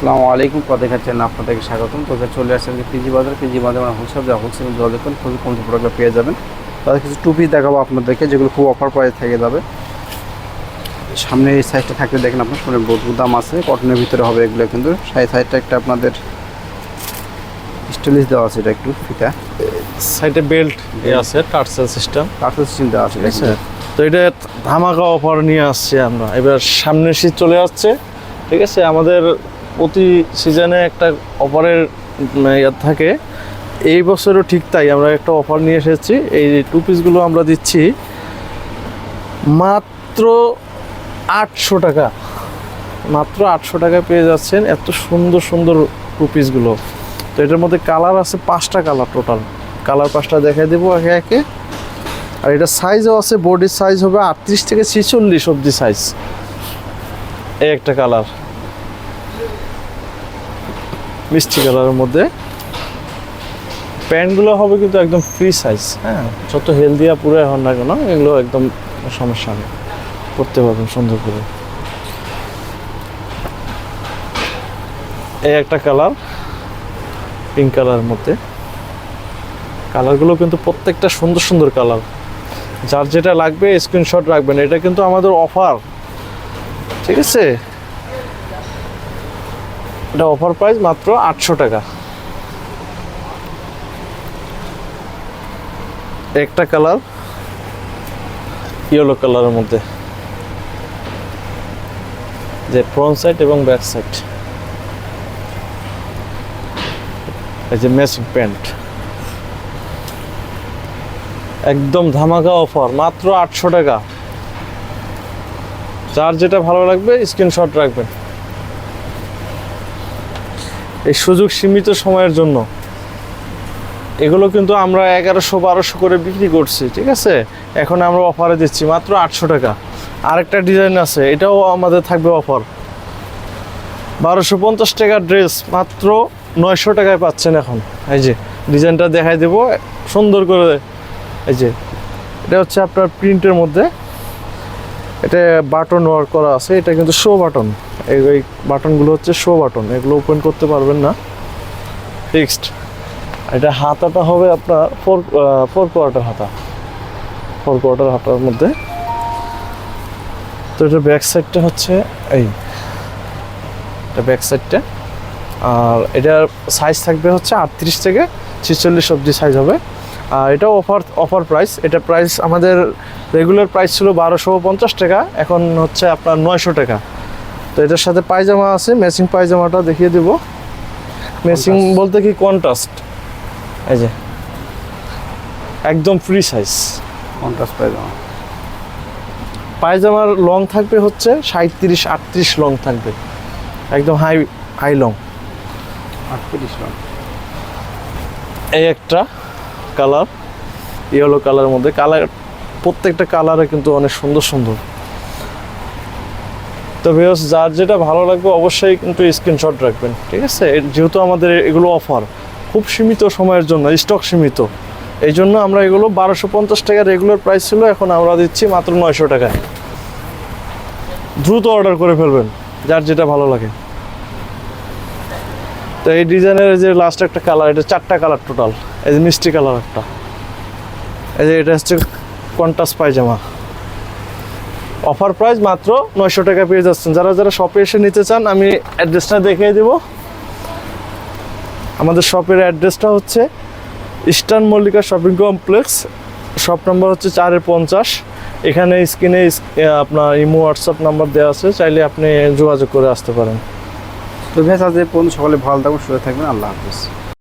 আসসালামু আলাইকুম। পদ দেখাচ্ছেন আপনাদেরকে স্বাগতম। তো চলে আসছেন যে পিজি বাজার পিজি বাজার মানে হোলসেল যা হোলসেল যোগাযোগ করেন খুবই কম প্রোডাক্টটা পেয়ে যাবেন। তাদের কিছু টুপি দেখাবো আপনাদেরকে যেগুলো খুব অফার প্রাইস থেকে যাবে। সামনে এই সাইজটা থাকলে দেখেন আপনার সামনে বহুত দাম আছে। কটনের ভিতরে হবে এগুলো কিন্তু। সাইড সাইডটা একটা আপনাদের স্টাইলিশ দেওয়া আছে এটা একটু ফিতা সাইডে বেল্ট এ আছে টার্সেল সিস্টেম কাঠের সিস্টেম দেওয়া আছে ঠিক আছে? তো এটা ধামাকা অফার নিয়ে আসছি আমরা। এবার সামনের শীত চলে আসছে। ঠিক আছে? আমাদের প্রতি সিজনে একটা অফারের ইয়ে থাকে। এই বছরও ঠিক তাই, আমরা একটা অফার নিয়ে এসেছি। এই টু পিসগুলো আমরা দিচ্ছি মাত্র আটশো টাকা। মাত্র আটশো টাকায় পেয়ে যাচ্ছেন এত সুন্দর সুন্দর টু পিসগুলো তো এটার মধ্যে কালার আছে পাঁচটা কালার টোটাল কালার পাঁচটা দেখাই দেবো একে একে। আর এটা সাইজও আছে বডির সাইজ হবে আটত্রিশ থেকে ছেচল্লিশ অব্দি সাইজ এই একটা কালার মিষ্টি কালারের মধ্যে। প্যান্টগুলো হবে কিন্তু একদম ফ্রি সাইজ হ্যাঁ? যত হেলদি পুরো হন না কেন, এগুলো একদম সমস্যা নেই। করতে পারবেন সুন্দর করে। এই একটা কালার পিঙ্ক কালারের মধ্যে। কালারগুলো কিন্তু প্রত্যেকটা সুন্দর সুন্দর কালার। যার যেটা লাগবে স্ক্রিনশট রাখবেন। এটা কিন্তু আমাদের অফার ঠিক আছে? এটা অফার প্রাইস মাত্র আটশো টাকা। একটা কালার ইয়েলো কালারের মধ্যে। যে ফ্রন্ট সাইড এবং ব্যাক সাইড এই যে ম্যাচিং প্যান্ট একদম ধামাকা অফার মাত্র আটশো টাকা। যার যেটা ভালো লাগবে স্ক্রিনশট রাখবেন। এই সুযোগ সীমিত সময়ের জন্য। এগুলো কিন্তু আমরা এগারোশো, বারোশো করে বিক্রি করছি, ঠিক আছে? এখন আমরা অফারে দিচ্ছি মাত্র আটশো টাকা। আরেকটা ডিজাইন আছে, এটাও আমাদের থাকবে অফার বারোশো পঞ্চাশ টাকার ড্রেস মাত্র নয়শো টাকায় পাচ্ছেন এখন। এই যে ডিজাইনটা দেখাই দেবো, সুন্দর করে। এই যে, এটা হচ্ছে আপনার প্রিন্টের মধ্যে। এটা বাটন ওয়ার্ক করা আছে, এটা কিন্তু শো বাটন। এই বাটনগুলো হচ্ছে শো বাটন, এগুলো ওপেন করতে পারবেন না। ফিক্সড এটা হাতাটা হবে আপনার ফোর ফোর কোয়ার্টার হাতা। ফোর কোয়ার্টার হাতার মধ্যে। তো এটা ব্যাক সাইডটা হচ্ছে এই, এটা ব্যাক সাইডটা আর এটার সাইজ থাকবে হচ্ছে আটত্রিশ থেকে ছেচল্লিশ অব্দি সাইজ হবে। আর এটা অফার অফার প্রাইস এটা প্রাইস আমাদের রেগুলার প্রাইস ছিল বারোশো পঞ্চাশ টাকা এখন হচ্ছে আপনার নয়শো টাকা। তো এটার সাথে পায়জামা আছে ম্যাচিং পায়জামাটা দেখিয়ে দেবো। ম্যাচিং বলতে কি কন্ট্রাস্ট এই যে। একদম ফ্রি সাইজ কন্ট্রাস্ট পায়জামা। পায়জামার লং থাকবে হচ্ছে সাঁত্রিশ আটত্রিশ লং থাকবে। একদম হাই হাই লং আটত্রিশ লং এই একটা। কালার, ইয়েলো কালারের মধ্যে। কালার, প্রত্যেকটা কালারে কিন্তু অনেক সুন্দর সুন্দর। তো ভিউস যার যেটা ভালো লাগবে অবশ্যই কিন্তু স্ক্রিনশট রাখবেন, ঠিক আছে? যেহেতু আমাদের এগুলো অফার খুব সীমিত সময়ের জন্য স্টক সীমিত। এই জন্য আমরা এগুলো বারোশো পঞ্চাশ টাকা রেগুলার প্রাইস ছিল, এখন আমরা দিচ্ছি মাত্র নয়শো টাকায়। দ্রুত অর্ডার করে ফেলবেন, যার যেটা ভালো লাগে। তো এই ডিজাইনের যে লাস্ট একটা কালার এটা চারটা কালার টোটাল এই যে মিষ্টি কালার একটা। এই যে এটা হচ্ছে কন্টাস পায়জামা। অফার প্রাইস মাত্র নয়শো টাকা পেয়ে যাচ্ছেন। যারা যারা শপে এসে নিতে চান, আমি অ্যাড্রেসটা দেখিয়ে দেব। আমাদের শপের অ্যাড্রেসটা হচ্ছে eastern Mallika shopping complex shop number হচ্ছে চারের পঞ্চাশ। এখানে স্ক্রিনে আপনার ইমো হোয়াটসঅ্যাপ নাম্বার দেওয়া আছে। চাইলে আপনি যোগাযোগ করে আসতে পারেন। তো ভেস এই পর্যন্ত সকালে ভালো থাকুন সুস্থ থাকবেন। আল্লাহ হাফিজ।